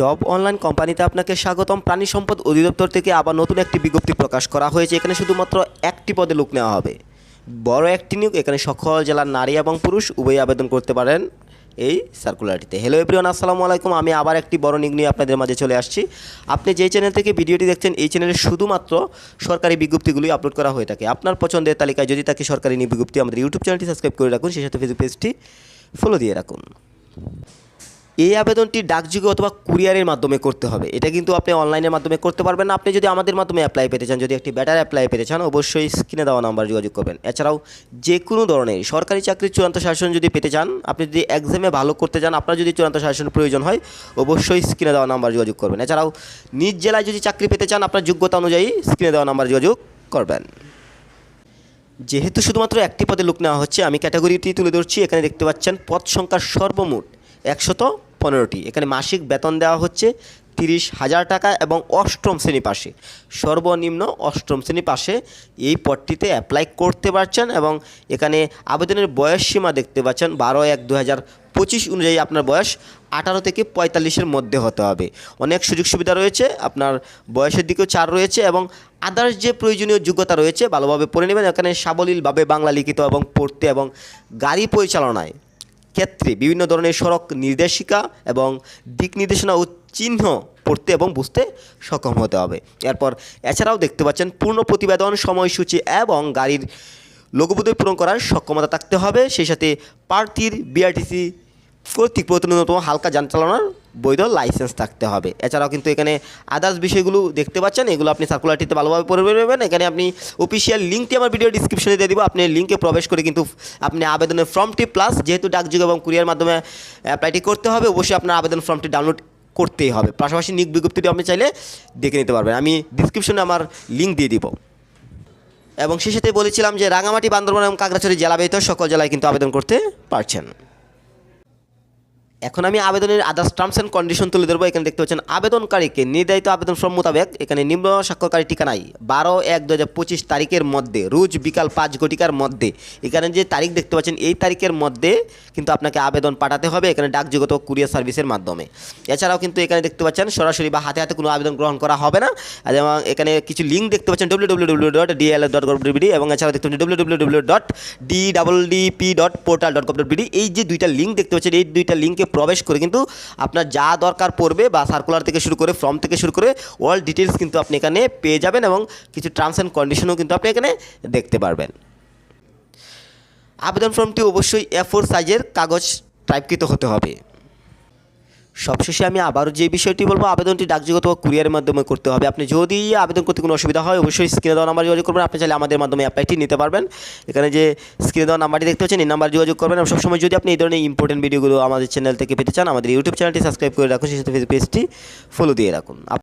Job online কোম্পানিতে আপনাকে স্বাগতম। প্রাণী সম্পদ অধিদপ্তর থেকে আবার নতুন একটি বিজ্ঞপ্তি প্রকাশ করা হয়েছে। এখানে শুধুমাত্র একটি পদে লোক নেওয়া হবে। বড় একটি নিয়োগ, এখানে সকল জেলার নারী এবং পুরুষ উভয়ই আবেদন করতে পারেন এই সার্কুলারটিতে হ্যালো এভরিওয়ান আসসালামু আলাইকুম। আমি আবার একটি বড় নিয়োগ নিয়ে আপনাদের মাঝে চলে আসছি। আপনি যেই চ্যানেল থেকে ভিডিওটি দেখছেন, এই চ্যানেলে শুধুমাত্র সরকারি বিজ্ঞপ্তিগুলি আপলোড করা হয়ে থাকে। আপনার পছন্দের তালিকায় যদি থাকে সরকারি বিজ্ঞপ্তি, আমাদের ইউটিউব চ্যানেলটি সাবস্ক্রাইব করে রাখুন। সেই সাথে ফেসবুক পেজটি ফলো দিয়ে রাখুন। এই আবেদনটি ডাকযোগে অথবা কুরিয়ারের মাধ্যমে করতে হবে। এটা কিন্তু আপনি অনলাইনের মাধ্যমে করতে পারবেন না। আপনি যদি আমাদের মাধ্যমে অ্যাপ্লাই পেতে চান, যদি একটি ব্যাটার অ্যাপ্লাই পেতে চান, অবশ্যই স্ক্রিনে দেওয়া নাম্বার যোগাযোগ করবেন। এছাড়াও যে কোনো ধরনের সরকারি চাকরির চূড়ান্ত শাসন যদি পেতে চান, আপনি যদি এক্সামে ভালো করতে চান, আপনার যদি চূড়ান্ত শাসনের প্রয়োজন হয়, অবশ্যই স্ক্রিনে দেওয়া নাম্বার যোগাযোগ করবেন। এছাড়াও নিজ জেলায় যদি চাকরি পেতে চান, আপনার যোগ্যতা অনুযায়ী স্ক্রিনে দেওয়া নাম্বার যোগাযোগ করবেন। যেহেতু শুধুমাত্র একটি পদে লোক নেওয়া হচ্ছে, আমি ক্যাটাগরিটি তুলে ধরছি। এখানে দেখতে পাচ্ছেন, পদ সংখ্যার সর্বমোট একশত পনেরোটি। এখানে মাসিক বেতন দেওয়া হচ্ছে তিরিশ হাজার টাকা এবং অষ্টম শ্রেণি পাশে। সর্বনিম্ন অষ্টম শ্রেণি পাশে এই পদটিতে অ্যাপ্লাই করতে পারছেন এবং এখানে আবেদনের বয়স সীমা দেখতে পাচ্ছেন বারো এক দু হাজার পঁচিশ অনুযায়ী আপনার বয়স আঠারো থেকে পঁয়তাল্লিশের মধ্যে হতে হবে। অনেক সুযোগ সুবিধা রয়েছে, আপনার বয়সের দিকেও ছাড় রয়েছে এবং আদার্স যে প্রয়োজনীয় যোগ্যতা রয়েছে ভালোভাবে পড়ে নেবেন। এখানে সাবলীলভাবে বাংলা লিখিত এবং পড়তে এবং গাড়ি পরিচালনায় ক্ষেত্রে বিভিন্ন ধরনের সড়ক নির্দেশিকা এবং দিক নির্দেশনা ও চিহ্ন পড়তে এবং বুঝতে সক্ষম হতে হবে। এরপর এছাড়াও দেখতে পাচ্ছেন পূর্ণ প্রতিবেদন সময়সূচি এবং গাড়ির লঘুবোধ পূরণ করার সক্ষমতা থাকতে হবে। সেই সাথে প্রার্থীর বিআরটিসি কর্তৃক প্রতিনিয়ত হালকা যান চালানোর বৈধ লাইসেন্স থাকতে হবে। এছাড়াও কিন্তু এখানে আদার্স বিষয়গুলো দেখতে পাচ্ছেন, এগুলো আপনি সার্কুলারটিতে ভালোভাবে পড়ে নেবেন এখানে আপনি অফিসিয়াল লিঙ্কটি আমার ভিডিও ডিসক্রিপশনে দিয়ে দিব, আপনি লিঙ্কে প্রবেশ করে কিন্তু আপনি আবেদনের ফর্মটি প্লাস যেহেতু ডাকযোগ এবং কুরিয়ার মাধ্যমে অ্যাপ্লাইটি করতে হবে, অবশ্যই আপনার আবেদন ফর্মটি ডাউনলোড করতেই হবে। পাশাপাশি নিক বিজ্ঞপ্তিটি আপনি চাইলে দেখে নিতে পারবেন। আমি ডিসক্রিপশনে আমার লিঙ্ক দিয়ে দিব। এবং সেই সাথে বলেছিলাম যে রাঙামাটি, বান্দরবান এবং কাকড়াছড়ি জেলা ব্যতীত সকল জেলায় কিন্তু আবেদন করতে পারছেন। এখন আমি আবেদনের আদার্স টার্মস অ্যান্ড কন্ডিশন তুলে ধরবো। এখানে দেখতে পাচ্ছেন, আবেদনকারীকে নির্ধারিত আবেদন ফর্ম মোতাবেক এখানে নিম্ন স্বাক্ষরকারী ঠিকানায় বারো এক দু পঁচিশ তারিখের মধ্যে, রোজ বিকাল পাঁচ ঘটিকার মধ্যে, এখানে যে তারিখ দেখতে পাচ্ছেন, এই তারিখের মধ্যে কিন্তু আপনাকে আবেদন পাঠাতে হবে এখানে ডাকযোগত কুরিয়ার সার্ভিসের মাধ্যমে। এছাড়াও কিন্তু এখানে দেখতে পাচ্ছেন, সরাসরি বা হাতে হাতে কোনো আবেদন গ্রহণ করা হবে না। এবং এখানে কিছু লিঙ্ক দেখতে পাচ্ছেন W W W dot DL dot gov BD এবং এছাড়াও দেখতে পাচ্ছেন W W W dot D double DP dot portal dot gov dot এই যে দুইটা লিঙ্ক দেখতে পাচ্ছেন, এই দুইটা লিঙ্কে প্রবেশ করে কিন্তু আপনার যা দরকার পড়বে বা সার্কুলার থেকে শুরু করে ফর্ম থেকে শুরু করে অল ডিটেলস কিন্তু আপনি এখানে পেয়ে যাবেন এবং কিছু টার্মস অ্যান্ড কন্ডিশনও কিন্তু আপনি এখানে দেখতে পারবেন। আবেদন ফর্মটি অবশ্যই এ ফোর সাইজের কাগজ টাইপকৃত হতে হবে। সবশেষে আমি আবারও যে বিষয়টি বলব, আবেদনটি ডাকযোগত বা কুরিয়ারের মাধ্যমে করতে হবে। আপনি যদি আবেদন করতে কোনো অসুবিধা হয়, অবশ্যই স্ক্রিনে দেওয়া নাম্বার যোগাযোগ করবেন। আপনি চাইলে আমাদের মাধ্যমে অ্যাপ্লাইটি নিতে পারবেন। এখানে যে স্ক্রিনে দেওয়া নাম্বারটি দেখতে পাচ্ছেন, এই নাম্বার যোগাযোগ করবেন। সবসময় যদি আপনি এই ধরনের ইম্পর্টেন্ট ভিডিওগুলো আমাদের চ্যানেল থেকে পেতে চান, আমাদের ইউটিউব চ্যানেলটি সাবস্ক্রাইব করে রাখুন। সেই সাথে পেজটি ফলো দিয়ে রাখুন।